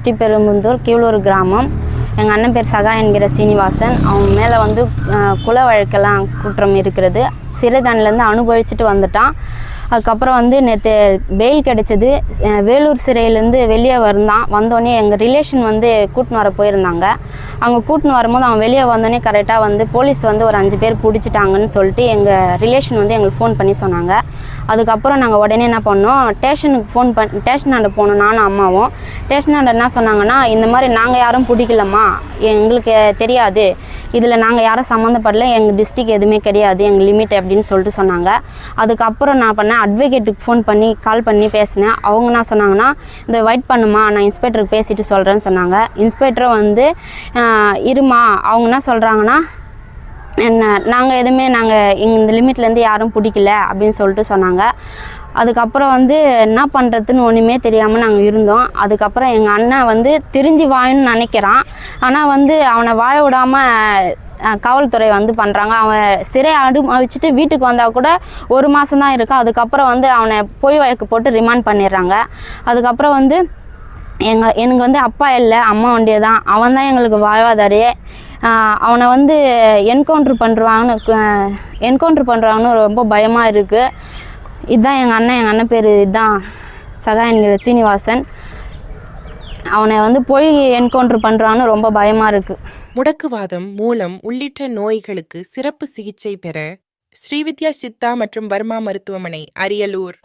ஸ்ரீபெரும்புதூர் கீழூர் கிராமம். எங்கள் அண்ணன் பேர் சகா என்கிற சீனிவாசன். அவங்க மேலே வந்து குல வழக்கெல்லாம் குற்றம் இருக்கிறது. சிறை அனுபவிச்சுட்டு வந்துட்டான். அதுக்கப்புறம் வந்து நேற்று பெயில் கிடைச்சது. வேலூர் சிறையிலேருந்து வெளியே வந்தான். வந்தோடனே எங்கள் ரிலேஷன் வந்து கூட்டின்னு வர போயிருந்தாங்க. அவங்க கூட்டின்னு வரும்போது அவன் வெளியே வந்தோடனே கரெக்டாக வந்து போலீஸ் வந்து ஒரு அஞ்சு பேர் பிடிச்சிட்டாங்கன்னு சொல்லிட்டு எங்கள் ரிலேஷன் வந்து எங்களுக்கு ஃபோன் பண்ணி சொன்னாங்க. அதுக்கப்புறம் நாங்கள் உடனே என்ன பண்ணோம்? ஸ்டேஷனுக்கு ஃபோன் பண் ஸ்டேஷனாண்ட போனோம். நானும் அம்மாவும். ஸ்டேஷனாண்ட என்ன சொன்னாங்கன்னா இந்த மாதிரி நாங்கள் யாரும் பிடிக்கலம்மா. எங்களுக்கு தெரியாது. இதில் நாங்கள் யாரும் சம்மந்தப்படல. எங்கள் டிஸ்ட்ரிக் எதுவுமே கிடையாது. எங்கள் லிமிட் அப்படின்னு சொல்லிட்டு சொன்னாங்க. அதுக்கப்புறம் நான் பண்ணேன் அட்வொகேட்டுக்கு ஃபோன் பண்ணி கால் பண்ணி பேசினேன். அவங்க என்ன சொன்னாங்கன்னா இந்த வெயிட் பண்ணுமா நான் இன்ஸ்பெக்டருக்கு பேசிட்டு சொல்கிறேன்னு சொன்னாங்க. இன்ஸ்பெக்டரும் வந்து இருமா அவங்க என்ன சொல்கிறாங்கன்னா என்ன நாங்கள் எதுவுமே நாங்கள் இந்த லிமிட்லேருந்து யாரும் பிடிக்கல அப்படின்னு சொல்லிட்டு சொன்னாங்க. அதுக்கப்புறம் வந்து என்ன பண்ணுறதுன்னு ஒன்றுமே தெரியாமல் நாங்கள் இருந்தோம். அதுக்கப்புறம் எங்கள் அண்ணன் வந்து தெரிஞ்சு வாயின்னு நினைக்கிறான். ஆனால் வந்து அவனை வாழ விடாமல் காவல்துறை வந்து பண்ணுறாங்க அவன் சிறை அனுபவிச்சுட்டு வீட்டுக்கு வந்தால் கூட ஒரு மாதம் தான் இருக்கும் அதுக்கப்புறம் வந்து அவனை பொய் வழக்கு போட்டு ரிமாண்ட் பண்ணிடுறாங்க. அதுக்கப்புறம் வந்து எங்கள் எனக்கு வந்து அப்பா இல்லை அம்மா ஒண்டியே தான் அவன் தான் எங்களுக்கு வாழ்வாதாரே அவனை வந்து என்கவுண்ட்ரு பண்ணுறாங்கன்னு என்கவுண்ட்ரு பண்ணுறாங்கன்னு ரொம்ப பயமாக இருக்குது இதுதான் எங்கள் அண்ணன் எங்கள் அண்ணன் பேர் இதுதான் சகா என்கிற சீனிவாசன். அவனை வந்து போய் என்கவுண்ட்ரு பண்ணுறான்னு ரொம்ப பயமாக இருக்குது முடக்குவாதம் மூலம் உள்ளிட்ட நோய்களுக்கு சிறப்பு சிகிச்சை பெற ஸ்ரீவித்யா சித்தா மற்றும் வர்மா மருத்துவமனை அரியலூர்.